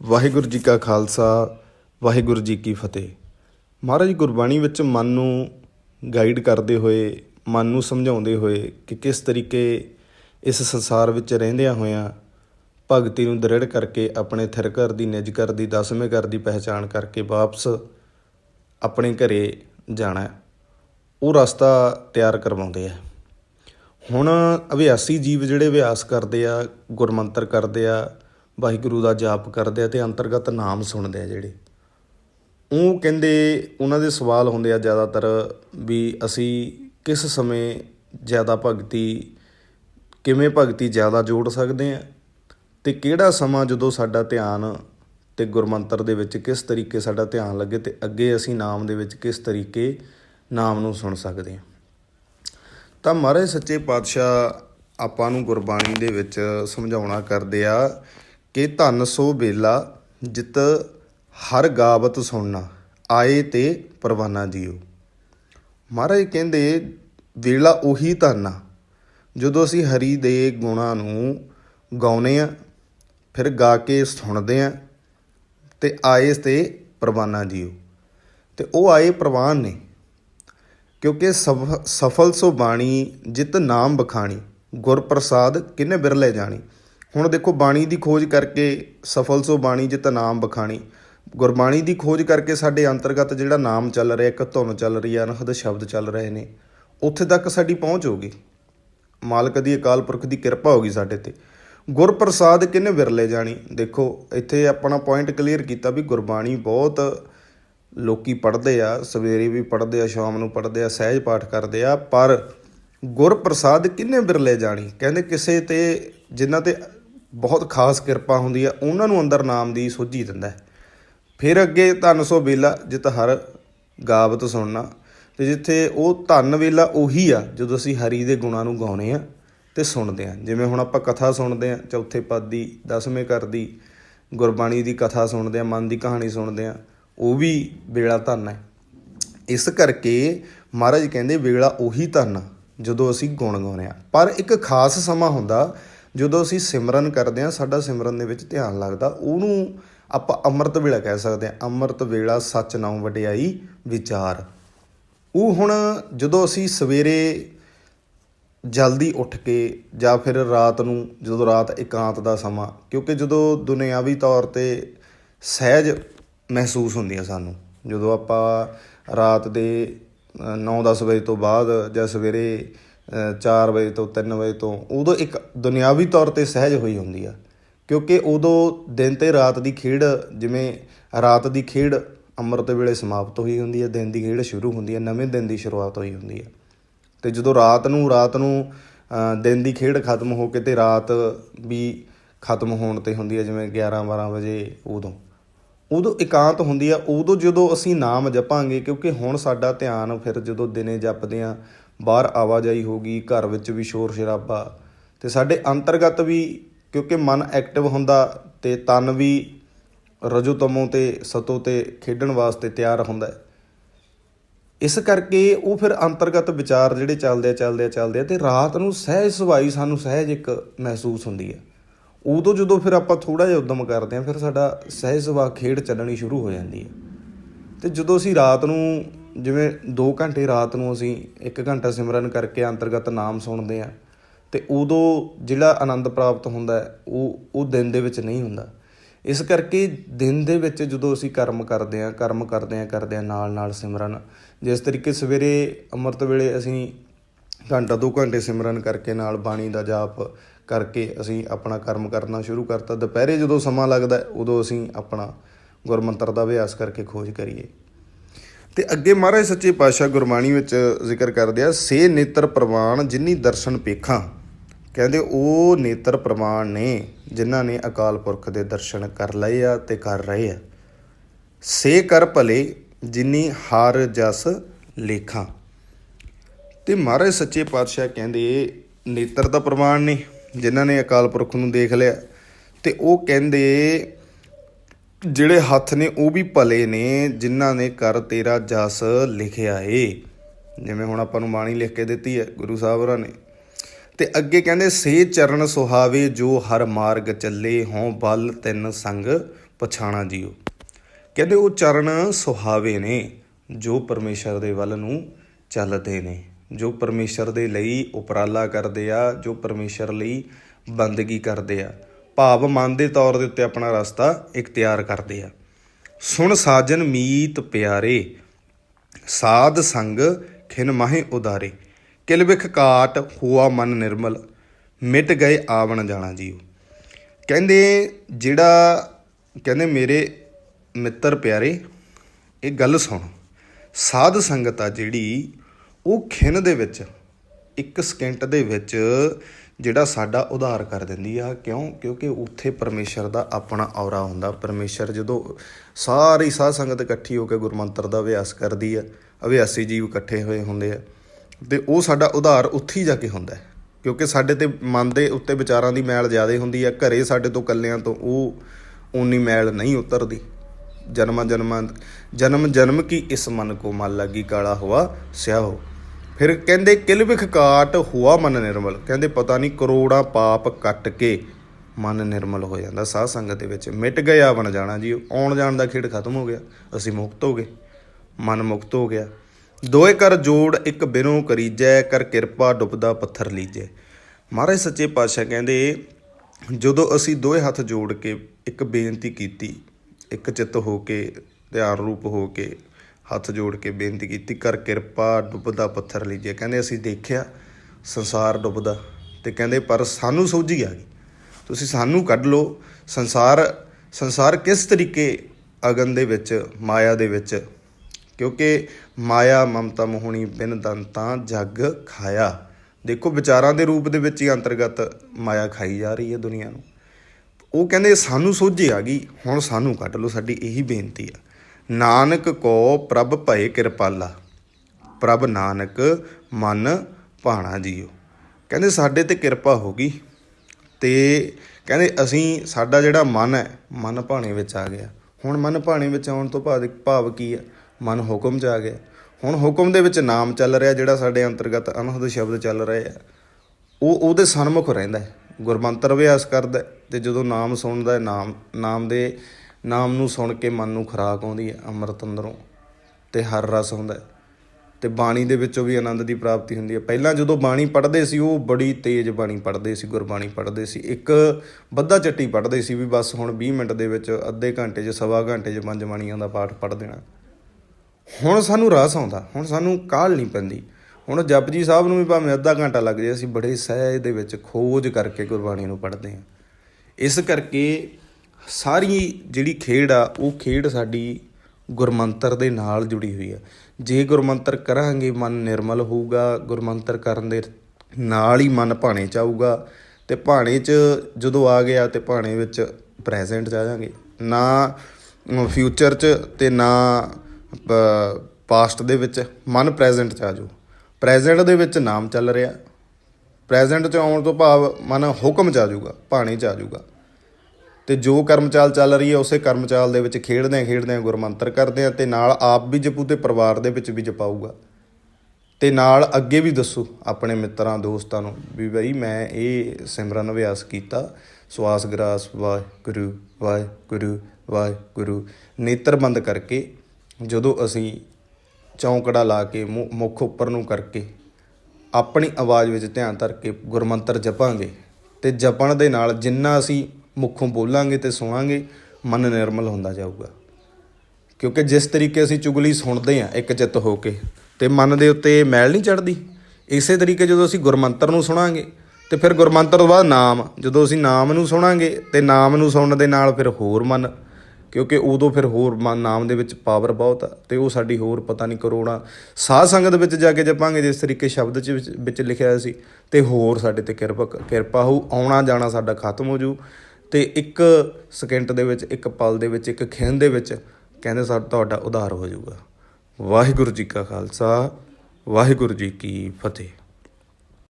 ਵਾਹਿਗੁਰੂ ਜੀ ਕਾ ਖਾਲਸਾ, ਵਾਹਿਗੁਰੂ ਜੀ ਕੀ ਫਤਿਹ। ਮਹਾਰਾਜ, ਗੁਰਬਾਣੀ ਵਿੱਚ ਮਨ ਨੂੰ ਗਾਈਡ ਕਰਦੇ ਹੋਏ, ਮਨ ਨੂੰ ਸਮਝਾਉਂਦੇ ਹੋਏ ਕਿ ਕਿਸ ਤਰੀਕੇ ਇਸ ਸੰਸਾਰ ਵਿੱਚ ਰਹਿੰਦਿਆਂ ਹੋਇਆਂ ਭਗਤੀ ਨੂੰ ਦ੍ਰਿੜ ਕਰਕੇ ਆਪਣੇ ਥਿਰ ਘਰ ਦੀ, ਨਿਜ ਘਰ ਦੀ, ਦਸਵੇਂ ਘਰ ਦੀ ਪਹਿਚਾਣ ਕਰਕੇ ਵਾਪਸ ਆਪਣੇ ਘਰੇ ਜਾਣਾ ਉਹ ਰਸਤਾ ਤਿਆਰ ਕਰਵਾਉਂਦੇ ਆ। ਹੁਣ ਅਭਿਆਸੀ ਜੀਵ ਜਿਹੜੇ ਅਭਿਆਸ ਕਰਦੇ ਆ, ਗੁਰਮੰਤਰ ਕਰਦੇ ਆ ਵਾਹਿਗੁਰੂ ਦਾ ਜਾਪ ਕਰਦੇ ਆ ਤੇ ਅੰਤਰਗਤ ਨਾਮ ਸੁਣਦੇ ਆ ਜਿਹੜੇ। ਉਹ ਕਹਿੰਦੇ, ਉਹਨਾਂ ਦੇ ਸਵਾਲ ਹੁੰਦੇ ਆ ਜ਼ਿਆਦਾਤਰ ਵੀ ਅਸੀਂ ਕਿਸ ਸਮੇਂ ਜ਼ਿਆਦਾ ਭਗਤੀ, ਕਿਵੇਂ ਭਗਤੀ ਜ਼ਿਆਦਾ ਜੋੜ ਸਕਦੇ ਆ ਤੇ ਕਿਹੜਾ ਸਮਾਂ ਜਦੋਂ ਸਾਡਾ ਧਿਆਨ ਤੇ ਗੁਰਮੰਤਰ ਦੇ ਵਿੱਚ ਕਿਸ ਤਰੀਕੇ ਸਾਡਾ ਧਿਆਨ ਲੱਗੇ ਤੇ ਅੱਗੇ ਅਸੀਂ ਨਾਮ ਦੇ ਵਿੱਚ ਕਿਸ ਤਰੀਕੇ ਨਾਮ ਨੂੰ ਸੁਣ ਸਕਦੇ ਹਾਂ ਤਾਂ ਮਹਾਰਾਜ ਸੱਚੇ ਪਾਤਸ਼ਾਹ ਆਪਾਂ ਨੂੰ ਗੁਰਬਾਣੀ ਦੇ ਵਿੱਚ ਸਮਝਾਉਣਾ ਕਰਦੇ ਆ ਕਿ ਧਨ ਸੋ ਬੇਲਾ ਜਿਤ ਹਰ ਗਾਵਤ ਸੁਣਨਾ, ਆਏ ਤੇ ਪਰਵਾਨਾ ਜੀਓ। ਮਹਾਰਾਜ ਕਹਿੰਦੇ, ਵੇਲਾ ਉਹੀ ਧੰਨ ਆ ਜਦੋਂ ਅਸੀਂ ਹਰੀ ਦੇ ਗੁਣਾਂ ਨੂੰ ਗਾਉਨੇ ਆ ਫਿਰ ਗਾ ਕੇ ਸੁਣਦੇ ਆ ਤੇ ਆਏ ਤੇ ਪਰਵਾਨਾ ਜੀਓ। ਤੇ ਉਹ ਆਏ ਪ੍ਰਵਾਨ ਨੇ, ਕਿਉਂਕਿ ਸਫ- ਸਫਲ ਸੋ ਬਾਣੀ ਜਿਤ ਨਾਮ ਬਖਾਣੀ ਗੁਰ ਪ੍ਰਸਾਦ ਕਿਨੇ ਬਿਰਲੇ ਜਾਣੀ। ਹੁਣ ਦੇਖੋ ਬਾਣੀ ਦੀ ਖੋਜ ਕਰਕੇ ਸਫਲ ਸੋ ਬਾਣੀ ਜਿਤ ਨਾਮ ਬਖਾਣੀ। ਗੁਰਬਾਣੀ ਦੀ ਖੋਜ ਕਰਕੇ ਸਾਡੇ ਅੰਤਰਗਤ ਜਿਹੜਾ ਨਾਮ ਚੱਲ ਰਿਹਾ, ਇੱਕ ਧੁਨ ਚੱਲ ਰਹੀ ਹੈ, ਅਨਹਦ ਸ਼ਬਦ ਚੱਲ ਰਹੇ ਨੇ, ਉੱਥੇ ਤੱਕ ਸਾਡੀ ਪਹੁੰਚ ਹੋਗੀ ਮਾਲਕ ਦੀ ਅਕਾਲ ਪੁਰਖ ਦੀ ਕਿਰਪਾ ਹੋਗੀ ਸਾਡੇ ਤੇ। ਗੁਰਪ੍ਰਸਾਦ ਕਿਨੇ ਵਿਰਲੇ ਜਾਣੀ? ਦੇਖੋ, ਇੱਥੇ ਆਪਣਾ ਪੁਆਇੰਟ ਕਲੀਅਰ ਕੀਤਾ ਵੀ ਗੁਰਬਾਣੀ ਬਹੁਤ ਲੋਕੀ ਪੜ੍ਹਦੇ ਆ, ਸਵੇਰੇ ਵੀ ਪੜ੍ਹਦੇ ਆ, ਸ਼ਾਮ ਨੂੰ ਪੜ੍ਹਦੇ ਆ, ਸਹਿਜ ਪਾਠ ਕਰਦੇ ਆ, ਪਰ ਗੁਰਪ੍ਰਸਾਦ ਕਿੰਨੇ ਬਿਰਲੇ ਜਾਣੀ? ਕਹਿੰਦੇ ਕਿਸੇ ਤੇ, ਜਿਨ੍ਹਾਂ ਤੇ ਬਹੁਤ ਖਾਸ ਕਿਰਪਾ ਹੁੰਦੀ ਆ ਉਹਨਾਂ ਨੂੰ ਅੰਦਰ ਨਾਮ ਦੀ ਸੋਝੀ ਦਿੰਦਾ ਫਿਰ ਅੱਗੇ ਧੰਨ ਸੋ ਵੇਲਾ ਜਿਤ ਹਰ ਗਾਵਤ ਸੁਣਨਾ। ਤੇ ਜਿੱਥੇ ਉਹ ਧਨ ਵੇਲਾ ਉਹੀ ਆ ਜਦੋਂ ਅਸੀਂ ਹਰੀ ਦੇ ਗੁਣਾਂ ਨੂੰ ਗਾਉਨੇ ਆ ਤੇ ਸੁਣਦੇ ਆ ਜਿਵੇਂ ਹੁਣ ਆਪਾਂ ਕਥਾ ਸੁਣਦੇ ਆ ਚੌਥੇ ਪਦ ਦੀ ਦਸਵੇਂ ਘਰ ਦੀ ਗੁਰਬਾਣੀ ਦੀ ਕਥਾ ਸੁਣਦੇ ਆ ਮਨ ਦੀ ਕਹਾਣੀ ਸੁਣਦੇ ਆ ਉਹ ਵੀ ਵੇਲਾ ਧਨ ਹੈ। ਇਸ ਕਰਕੇ ਮਹਾਰਾਜ ਕਹਿੰਦੇ ਵੇਲਾ ਉਹੀ ਧਨ ਆ, ਜਦੋਂ ਅਸੀਂ ਗੁਣ ਗਾਉਂਦੇ ਆ ਪਰ ਇੱਕ ਖਾਸ ਸਮਾਂ ਹੁੰਦਾ ਜਦੋਂ ਅਸੀਂ ਸਿਮਰਨ ਕਰਦੇ ਆ ਸਾਡਾ ਸਿਮਰਨ ਦੇ ਵਿੱਚ ਧਿਆਨ ਲੱਗਦਾ। ਉਹਨੂੰ ਆਪਾਂ ਅੰਮ੍ਰਿਤ ਵੇਲਾ ਕਹਿ ਸਕਦੇ ਆ ਅੰਮ੍ਰਿਤ ਵੇਲਾ ਸੱਚ ਨਾਮ ਵਡਿਆਈ ਵਿਚਾਰ। ਉਹ ਹੁਣ ਜਦੋਂ ਅਸੀਂ ਸਵੇਰੇ ਜਲਦੀ ਉੱਠ ਕੇ ਜਾਂ ਫਿਰ ਰਾਤ ਨੂੰ ਜਦੋਂ ਰਾਤ ਇਕਾਂਤ ਦਾ ਸਮਾਂ, ਕਿਉਂਕਿ ਜਦੋਂ ਦੁਨਿਆਵੀ ਤੌਰ ਤੇ ਸਹਿਜ ਮਹਿਸੂਸ ਹੁੰਦੀਆਂ ਸਾਨੂੰ, ਜਦੋਂ ਆਪਾਂ ਰਾਤ ਦੇ 9-10 ਵਜੇ ਤੋਂ ਬਾਅਦ ਜਾਂ ਸਵੇਰੇ 4 ਵਜੇ ਤੋਂ 3 ਵਜੇ ਤੋਂ ਉਦੋਂ ਇੱਕ ਦੁਨਿਆਵੀ ਤੌਰ ਤੇ ਸਹਿਜ ਹੋਈ ਹੁੰਦੀ ਆ। ਕਿਉਂਕਿ ਉਦੋਂ ਦਿਨ ਤੇ ਰਾਤ ਦੀ ਖੇਡ, ਜਿਵੇਂ ਰਾਤ ਦੀ ਖੇਡ ਅੰਮ੍ਰਿਤ ਵੇਲੇ ਸਮਾਪਤ ਹੋਈ ਹੁੰਦੀ ਹੈ ਦਿਨ ਦੀ ਖੇਡ ਸ਼ੁਰੂ ਹੁੰਦੀ ਹੈ ਨਵੇਂ ਦਿਨ ਦੀ ਸ਼ੁਰੂਆਤ ਹੋਈ ਹੁੰਦੀ ਹੈ ਤੇ ਜਦੋਂ ਰਾਤ ਨੂੰ ਰਾਤ ਨੂੰ ਦਿਨ ਦੀ ਖੇਡ ਖਤਮ ਹੋ ਕੇ ਤੇ ਰਾਤ ਵੀ ਖਤਮ ਹੋਣ ਤੇ ਹੁੰਦੀ ਹੈ ਜਿਵੇਂ 11 12 ਵਜੇ ਉਦੋਂ। ਉਦੋਂ ਇਕਾਂਤ ਹੁੰਦੀ ਆ, ਉਦੋਂ ਜਦੋਂ ਅਸੀਂ ਨਾਮ ਜਪਾਂਗੇ, ਕਿਉਂਕਿ ਹੁਣ ਸਾਡਾ ਧਿਆਨ ਫਿਰ ਜਦੋਂ ਦਿਨੇ ਜਪਦੇ ਆ ਬਾਹਰ ਆਵਾਜਾਈ ਹੋ ਗਈ, ਘਰ ਵਿੱਚ ਵੀ ਸ਼ੋਰ ਸ਼ਰਾਬਾ ਤੇ ਸਾਡੇ ਅੰਤਰਗਤ ਵੀ ਕਿਉਂਕਿ ਮਨ ਐਕਟਿਵ ਹੁੰਦਾ ਤੇ ਤਨ ਵੀ ਰਜੋ ਤਮੋ ਤੇ ਸਤੋ ਤੇ ਖੇਡਣ ਵਾਸਤੇ ਤਿਆਰ ਹੁੰਦਾ ਇਸ ਕਰਕੇ ਉਹ ਫਿਰ ਅੰਤਰਗਤ ਵਿਚਾਰ ਜਿਹੜੇ ਚੱਲਦੇ ਆ ਚੱਲਦੇ ਆ ਚੱਲਦੇ ਆ ਤੇ ਰਾਤ ਨੂੰ ਸਹਿਜ ਸੁਭਾਈ ਸਾਨੂੰ ਸਹਿਜ ਇੱਕ ਮਹਿਸੂਸ ਹੁੰਦੀ ਹੈ। ਉਦੋਂ ਜਦੋਂ ਫਿਰ ਆਪਾਂ ਥੋੜਾ ਜਿਹਾ ਉਦਮ ਕਰਦੇ ਆ ਫਿਰ ਸਾਡਾ ਸਹਿਜ ਸੁਭਾਅ ਖੇਡ ਚੱਲਣੀ ਸ਼ੁਰੂ ਹੋ ਜਾਂਦੀ ਹੈ। ਤੇ ਜਦੋਂ ਅਸੀਂ ਰਾਤ ਨੂੰ ਜਿਵੇਂ 2 ਘੰਟੇ ਰਾਤ ਨੂੰ ਅਸੀਂ 1 ਘੰਟਾ ਸਿਮਰਨ ਕਰਕੇ ਅੰਤਰਗਤ ਨਾਮ ਸੁਣਦੇ ਆ ਤੇ ਉਦੋਂ ਜਿਹੜਾ ਆਨੰਦ ਪ੍ਰਾਪਤ ਹੁੰਦਾ ਉਹ ਉਹ ਦਿਨ ਦੇ ਵਿੱਚ ਨਹੀਂ ਹੁੰਦਾ। ਇਸ ਕਰਕੇ ਦਿਨ ਦੇ ਵਿੱਚ ਜਦੋਂ ਅਸੀਂ ਕਰਮ ਕਰਦੇ ਆ ਕਰਮ ਕਰਦੇ ਆ ਕਰਦੇ ਆ ਨਾਲ ਨਾਲ ਸਿਮਰਨ, ਜਿਸ ਤਰੀਕੇ ਸਵੇਰੇ ਅੰਮ੍ਰਿਤ ਵੇਲੇ ਅਸੀਂ ਘੰਟਾ ਦੋ ਘੰਟੇ ਸਿਮਰਨ ਕਰਕੇ ਨਾਲ ਬਾਣੀ ਦਾ ਜਾਪ ਕਰਕੇ ਅਸੀਂ ਆਪਣਾ ਕਰਮ ਕਰਨਾ ਸ਼ੁਰੂ ਕਰਤਾ। ਦੁਪਹਿਰੇ ਜਦੋਂ ਸਮਾਂ ਲੱਗਦਾ ਉਦੋਂ ਅਸੀਂ ਆਪਣਾ ਗੁਰਮੰਤਰ ਦਾ ਅਭਿਆਸ ਕਰਕੇ ਖੋਜ ਕਰੀਏ। ਤੇ ਅੱਗੇ ਮਹਾਰਾਜ ਸੱਚੇ ਪਾਤਸ਼ਾਹ ਗੁਰਬਾਣੀ ਵਿੱਚ ਜ਼ਿਕਰ ਕਰਦੇ ਆ, ਸੇ ਨੇਤਰ ਪ੍ਰਵਾਨ ਜਿਨੀ ਦਰਸ਼ਨ ਪੇਖਾਂ। ਕਹਿੰਦੇ ਉਹ ਨੇਤਰ ਪ੍ਰਵਾਨ ਨੇ ਜਿਨ੍ਹਾਂ ਨੇ ਅਕਾਲ ਪੁਰਖ ਦੇ ਦਰਸ਼ਨ ਕਰ ਲਏ ਆ ਤੇ ਕਰ ਰਹੇ ਆ। ਸੇ ਕਰ ਭਲੇ ਜਿਨੀ ਹਰ ਜਸ ਲੇਖਾਂ। ਤੇ ਮਹਾਰਾਜ ਸੱਚੇ ਪਾਤਸ਼ਾਹ ਕਹਿੰਦੇ ਨੇਤਰ ਦਾ ਪ੍ਰਮਾਣ ਨੇ, ਜਿਨ੍ਹਾਂ ਨੇ ਅਕਾਲ ਪੁਰਖ ਨੂੰ ਦੇਖ ਲਿਆ। ਤੇ ਉਹ ਕਹਿੰਦੇ ਜਿਹੜੇ ਹੱਥ ਨੇ ਉਹ ਵੀ ਭਲੇ ਨੇ, ਜਿਨ੍ਹਾਂ ਨੇ ਕਰ ਤੇਰਾ ਜਸ ਲਿਖਿਆ ਏ। ਜਿਵੇਂ ਹੁਣ ਆਪਾਂ ਨੂੰ ਬਾਣੀ ਲਿਖ ਕੇ ਦਿੱਤੀ ਹੈ ਗੁਰੂ ਸਾਹਿਬ ਹੋਰਾਂ ਨੇ। ਤੇ ਅੱਗੇ ਕਹਿੰਦੇ, ਸੇ ਚਰਨ ਸੁਹਾਵੇ ਜੋ ਹਰ ਮਾਰਗ ਚੱਲੇ ਹੋਂ ਬਲ ਤਿੰਨ ਸੰਗ ਪਛਾਣਾ ਜੀਓ। ਕਹਿੰਦੇ, ਉਹ ਚਰਨ ਸੁਹਾਵੇ ਨੇ, ਜੋ ਪਰਮੇਸ਼ਰ ਦੇ ਵੱਲ ਨੂੰ ਚੱਲਦੇ ਨੇ। ਜੋ ਪਰਮੇਸ਼ਰ ਦੇ ਲਈ ਉਪਰਾਲਾ ਕਰਦੇ ਆ, ਜੋ ਪਰਮੇਸ਼ਰ ਲਈ ਬੰਦਗੀ ਕਰਦੇ ਆ। ਭਾਵ ਮਨ ਦੇ ਤੌਰ ਦੇ ਉੱਤੇ ਆਪਣਾ ਰਸਤਾ ਇਖਤਿਆਰ ਕਰਦੇ ਆ। ਸੁਣ ਸਾਜਨ ਮੀਤ ਪਿਆਰੇ, ਸਾਧ ਸੰਗ ਖਿਨ ਮਾਹੇ ਉਦਾਰੇ। ਕਿਲਵਿਖ ਕਾਟ ਹੋਆ ਮਨ ਨਿਰਮਲ, ਮਿਟ ਗਏ ਆਵਣ ਜਾਣਾ ਜੀਓ ਕਹਿੰਦੇ ਜਿਹੜਾ, ਕਹਿੰਦੇ ਮੇਰੇ ਮਿੱਤਰ ਪਿਆਰੇ, ਇਹ ਗੱਲ ਸੁਣ। ਸਾਧ ਸੰਗਤ ਆ ਜਿਹੜੀ, ਉਹ ਖਿਨ ਦੇ ਵਿੱਚ, ਇੱਕ ਸਕਿੰਟ ਦੇ ਵਿੱਚ ਜਿਹੜਾ ਸਾਡਾ ਉਧਾਰ ਕਰ ਦਿੰਦੀ ਆ, ਕਿਉਂ? ਕਿਉਂਕਿ ਉੱਥੇ ਪਰਮੇਸ਼ਰ ਦਾ ਆਪਣਾ ਔਰਾ ਹੁੰਦਾ। ਪਰਮੇਸ਼ਰ ਜਦੋਂ ਸਾਰੀ ਸਾਧ ਸੰਗਤ ਇਕੱਠੀ ਹੋ ਕੇ ਗੁਰਮੰਤਰ ਦਾ ਅਭਿਆਸ ਕਰਦੀ ਆ, ਅਭਿਆਸੀ ਜੀਵ ਇਕੱਠੇ ਹੋਏ ਹੁੰਦੇ ਆ, ਤੇ ਉਹ ਸਾਡਾ ਉਧਾਰ ਉੱਥੇ ਹੀ ਜਾ ਕੇ ਹੁੰਦਾ ਹੈ। ਕਿਉਂਕਿ ਸਾਡੇ ਤੇ ਮਨ ਦੇ ਉੱਤੇ ਵਿਚਾਰਾਂ ਦੀ ਮੈਲ ਜ਼ਿਆਦਾ ਹੁੰਦੀ ਆ, ਘਰੇ ਸਾਡੇ ਤੋਂ ਕੱਲਿਆਂ ਤੋਂ ਉਹ ਓਨੀ ਮੈਲ ਨਹੀਂ ਉਤਰਦੀ। ਜਨਮ ਜਨਮਾਂ ਜਨਮ ਜਨਮ ਕੀ ਇਸ ਮਨ ਕੋ ਮਨ ਲੱਗੀ ਕਾਲਾ ਹੋਆ ਸਿਆਹੋ। ਫਿਰ ਕਹਿੰਦੇ ਕਿਲ ਵਿਖ ਕਾਟ ਹੁਆ ਮਨ ਨਿਰਮਲ। ਕਹਿੰਦੇ ਪਤਾ ਨਹੀਂ ਕਰੋੜਾਂ ਪਾਪ ਕੱਟ ਕੇ ਮਨ ਨਿਰਮਲ ਹੋ ਜਾਂਦਾ। ਸਾਧ ਸੰਗਤ ਦੇ ਵਿੱਚ ਮਿਟ ਗਿਆ ਬਣ ਜਾਣਾ ਜੀ, ਆਉਣ ਜਾਣ ਦਾ ਖੇਡ ਖਤਮ ਹੋ ਗਿਆ। ਅਸੀਂ ਮੁਕਤ ਹੋ ਗਏ, ਮਨ ਮੁਕਤ ਹੋ ਗਿਆ। ਦੋਏ ਕਰ ਜੋੜ ਇੱਕ ਬਿਨੋ ਕਰੀਜੈ, ਕਰ ਕਿਰਪਾ ਡੁੱਬਦਾ ਪੱਥਰ ਲੀਜੈ। ਮਹਾਰਾਜ ਸੱਚੇ ਪਾਤਸ਼ਾਹ ਕਹਿੰਦੇ, ਜਦੋਂ ਅਸੀਂ ਦੋਏ ਹੱਥ ਜੋੜ ਕੇ ਇੱਕ ਬੇਨਤੀ ਕੀਤੀ, ਇੱਕ ਚਿੱਤ ਹੋ ਕੇ ਧਿਆਨ ਰੂਪ ਹੋ ਕੇ ਹੱਥ ਜੋੜ ਕੇ ਬੇਨਤੀ ਕੀਤੀ ਕਰ ਕਿਰਪਾ ਡੁੱਬਦਾ ਪੱਥਰ ਲੀਜੇ ਕਹਿੰਦੇ ਅਸੀਂ ਦੇਖਿਆ, ਸੰਸਾਰ ਡੁੱਬਦਾ ਤੇ ਕਹਿੰਦੇ, ਪਰ ਸਾਨੂੰ ਸੋਝੀ ਆ ਗਈ। ਤੁਸੀਂ ਸਾਨੂੰ ਕੱਢ ਲਓ। ਸੰਸਾਰ ਸੰਸਾਰ ਕਿਸ ਤਰੀਕੇ ਅਗਨ ਦੇ ਵਿੱਚ, ਮਾਇਆ ਦੇ ਵਿੱਚ? ਕਿਉਂਕਿ ਮਾਇਆ, ਮਮਤਾ, ਮੋਹਣੀ, ਬਿਨ ਦੰਤਾਂ ਜੱਗ ਖਾਇਆ। ਦੇਖੋ, ਵਿਚਾਰਾਂ ਦੇ ਰੂਪ ਦੇ ਵਿੱਚ ਹੀ ਅੰਤਰਗਤ ਮਾਇਆ ਖਾਈ ਜਾ ਰਹੀ ਹੈ ਦੁਨੀਆ ਨੂੰ। ਉਹ ਕਹਿੰਦੇ, ਸਾਨੂੰ ਸੋਝੀ ਆ ਗਈ। ਹੁਣ ਸਾਨੂੰ ਕੱਢ ਲਓ। ਸਾਡੀ ਇਹੀ ਬੇਨਤੀ ਆ। ਨਾਨਕ ਕੋ ਪ੍ਰਭ ਭਏ ਕਿਰਪਾਲਾ। ਪ੍ਰਭ ਨਾਨਕ ਮਨ ਭਾਣਾ ਜੀਓ। ਕਹਿੰਦੇ ਸਾਡੇ ਤੇ ਕਿਰਪਾ ਹੋ ਗਈ। ਤੇ ਕਹਿੰਦੇ ਅਸੀਂ, ਸਾਡਾ ਜਿਹੜਾ ਮਨ ਹੈ, ਮਨ ਭਾਣੇ ਵਿੱਚ ਆ ਗਿਆ। ਹੁਣ ਮਨ ਭਾਣੇ ਵਿੱਚ ਆਉਣ ਤੋਂ ਭਾਵ ਭਾਵ ਕੀ ਹੈ? ਮਨ ਹੁਕਮ 'ਚ ਆ ਗਿਆ। ਹੁਣ ਹੁਕਮ ਦੇ ਵਿੱਚ ਨਾਮ ਚੱਲ ਰਿਹਾ, ਜਿਹੜਾ ਸਾਡੇ ਅੰਤਰਗਤ ਅਨਹਦ ਸ਼ਬਦ ਚੱਲ ਰਹੇ ਆ। ਉਹ, ਉਹਦੇ ਸਨਮੁਖ ਰਹਿੰਦਾ ਹੈ। ਗੁਰਮੰਤਰ ਅਭਿਆਸ ਕਰਦਾ ਹੈ ਤੇ ਜਦੋਂ ਨਾਮ ਸੁਣਦਾ ਹੈ, ਨਾਮ ਨਾਮ ਦੇ ਨਾਮ ਨੂੰ ਸੁਣ ਕੇ ਮਨ ਨੂੰ ਖੁਰਾਕ ਆਉਂਦੀ ਹੈ ਅੰਮ੍ਰਿਤ ਅੰਦਰੋਂ ਤੇ ਹਰ ਰਸ ਹੁੰਦਾ ਹੈ। ਤੇ ਬਾਣੀ ਦੇ ਵਿੱਚੋਂ ਵੀ ਆਨੰਦ ਦੀ ਪ੍ਰਾਪਤੀ ਹੁੰਦੀ ਹੈ। ਪਹਿਲਾਂ ਜਦੋਂ ਬਾਣੀ ਪੜ੍ਹਦੇ ਸੀ, ਉਹ ਬੜੀ ਤੇਜ਼ ਬਾਣੀ ਪੜ੍ਹਦੇ ਸੀ, ਗੁਰਬਾਣੀ ਪੜ੍ਹਦੇ ਸੀ। ਇੱਕ ਬੱਧਾ ਚੱਟੀ ਪੜ੍ਹਦੇ ਸੀ ਵੀ ਬਸ ਹੁਣ 20 ਮਿੰਟ ਦੇ ਵਿੱਚ ਅੱਧੇ ਘੰਟੇ 'ਚ, ਸਵਾ ਘੰਟੇ 'ਚ ਪੰਜ ਬਾਣੀਆਂ ਦਾ ਪਾਠ ਪੜ੍ਹ ਦੇਣਾ। ਹੁਣ ਸਾਨੂੰ ਰਸ ਆਉਂਦਾ, ਹੁਣ ਸਾਨੂੰ ਕਾਹਲ ਨਹੀਂ ਪੈਂਦੀ। ਹੁਣ ਜਪਜੀ ਸਾਹਿਬ ਨੂੰ ਵੀ ਭਾਵੇਂ ਅੱਧਾ ਘੰਟਾ ਲੱਗ ਜਾਏ, ਅਸੀਂ ਬੜੇ ਸਹਿਜ ਦੇ ਵਿੱਚ ਖੋਜ ਕਰਕੇ ਗੁਰਬਾਣੀ ਨੂੰ ਪੜ੍ਹਦੇ ਹਾਂ। ਇਸ ਕਰਕੇ ਸਾਰੀ ਜਿਹੜੀ ਖੇਡ ਆ, ਉਹ ਖੇਡ ਸਾਡੀ ਗੁਰਮੰਤਰ ਦੇ ਨਾਲ ਜੁੜੀ ਹੋਈ ਆ। ਜੇ ਗੁਰਮੰਤਰ ਕਰਾਂਗੇ, ਮਨ ਨਿਰਮਲ ਹੋਊਗਾ। ਗੁਰਮੰਤਰ ਕਰਨ ਦੇ ਨਾਲ ਹੀ ਮਨ ਭਾਣੇ ਚ ਆਊਗਾ। ਤੇ ਭਾਣੇ ਚ ਜਦੋਂ ਆ ਗਿਆ, ਤੇ ਭਾਣੇ ਵਿੱਚ ਪ੍ਰੈਜ਼ੈਂਟ ਚ ਆ ਜਾਾਂਗੇ। ਨਾ ਫਿਊਚਰ ਚ ਤੇ ਨਾ ਪਾਸਟ ਦੇ ਵਿੱਚ ਮਨ ਪ੍ਰੈਜ਼ੈਂਟ ਚ ਆ ਜਾਊ। ਪ੍ਰੈਜ਼ੈਂਟ ਦੇ ਵਿੱਚ ਨਾਮ ਚੱਲ ਰਿਹਾ। ਪ੍ਰੈਜ਼ੈਂਟ ਚ ਆਉਣ ਤੋਂ ਭਾਵ ਮਨ ਹੁਕਮ ਚ ਆ ਜਾਊਗਾ, ਭਾਣੇ ਚ ਆ ਜਾਊਗਾ। ਤੇ ਜੋ ਕਰਮਚਾਲ ਚੱਲ ਰਹੀ ਹੈ, ਉਸੇ ਕਰਮਚਾਲ ਦੇ ਵਿੱਚ ਖੇਡਦੇ ਖੇਡਦੇ ਗੁਰਮੰਤਰ ਕਰਦੇ ਆ ਤੇ ਨਾਲ ਆਪ ਵੀ ਜਪੂ ਤੇ ਪਰਿਵਾਰ ਦੇ ਵਿੱਚ ਵੀ ਜਪਾਊਗਾ। ਤੇ ਨਾਲ ਅੱਗੇ ਵੀ ਦੱਸੋ ਆਪਣੇ ਮਿੱਤਰਾਂ, ਦੋਸਤਾਂ ਨੂੰ ਵੀ ਬਈ ਮੈਂ ਇਹ ਸਿਮਰਨ ਅਭਿਆਸ ਕੀਤਾ। ਸਵਾਸ ਗਰਾਸ, ਵਾਹਿਗੁਰੂ ਵਾਹਿਗੁਰੂ ਵਾਹਿਗੁਰੂ। ਨੇਤਰ ਬੰਦ ਕਰਕੇ ਜਦੋਂ ਅਸੀਂ ਚੌਂਕੜਾ ਲਾ ਕੇ ਮੁੱਖ ਉੱਪਰ ਨੂੰ ਕਰਕੇ ਆਪਣੀ ਆਵਾਜ਼ ਵਿੱਚ ਧਿਆਨ ਧਰ ਕੇ ਗੁਰਮੰਤਰ ਜਪਾਂਗੇ, ਤੇ ਜਪਣ ਦੇ ਨਾਲ ਜਿੰਨਾ ਅਸੀਂ ਮੁੱਖੋਂ ਬੋਲਾਂਗੇ ਤੇ ਸੁਣਾਂਗੇ, ਮਨ ਨਿਰਮਲ ਹੁੰਦਾ ਜਾਊਗਾ। ਕਿਉਂਕਿ ਜਿਸ ਤਰੀਕੇ ਅਸੀਂ ਚੁਗਲੀ ਸੁਣਦੇ ਆ ਇੱਕ ਚਿੱਤ ਹੋ ਕੇ, ਤੇ ਮਨ ਦੇ ਉੱਤੇ ਮੈਲ ਨਹੀਂ ਚੜਦੀ। ਇਸੇ ਤਰੀਕੇ ਜਦੋਂ ਅਸੀਂ ਗੁਰਮੰਤਰ ਨੂੰ ਸੁਣਾਂਗੇ, ਤੇ ਫਿਰ ਗੁਰਮੰਤਰ ਤੋਂ ਬਾਅਦ ਨਾਮ, ਜਦੋਂ ਅਸੀਂ ਨਾਮ ਨੂੰ ਸੁਣਾਂਗੇ, ਤੇ ਨਾਮ ਨੂੰ ਸੁਣਨ ਦੇ ਨਾਲ ਫਿਰ ਹੋਰ ਮਨ, ਕਿਉਂਕਿ ਉਦੋਂ ਫਿਰ ਹੋਰ ਮਨ, ਨਾਮ ਦੇ ਵਿੱਚ ਪਾਵਰ ਬਹੁਤ ਆ, ਤੇ ਉਹ ਸਾਡੀ ਹੋਰ ਪਤਾ ਨਹੀਂ ਕਰੋੜਾਂ ਸਾਧ ਸੰਗਤ ਵਿੱਚ ਜਾ ਕੇ ਜਪਾਂਗੇ, ਜਿਸ ਤਰੀਕੇ ਸ਼ਬਦ ਚ ਵਿੱਚ- ਵਿੱਚ ਲਿਖਿਆ ਸੀ, ਤੇ ਹੋਰ ਸਾਡੇ ਤੇ ਕਿਰਪਾ ਕਿਰਪਾ ਹੋਊ ਆਉਣਾ ਜਾਣਾ ਸਾਡਾ ਖਤਮ ਹੋ ਜੂ ਅਤੇ ਇੱਕ ਸਕਿੰਟ ਦੇ ਵਿੱਚ, ਇੱਕ ਪਲ ਦੇ ਵਿੱਚ, ਇੱਕ ਖਿੰਨ ਦੇ ਵਿੱਚ ਕਹਿੰਦੇ ਸਰ ਤੁਹਾਡਾ ਉਧਾਰ ਹੋ ਜਾਊਗਾ। ਵਾਹਿਗੁਰੂ ਜੀ ਕਾ ਖਾਲਸਾ, ਵਾਹਿਗੁਰੂ ਜੀ ਕੀ ਫਤਿਹ।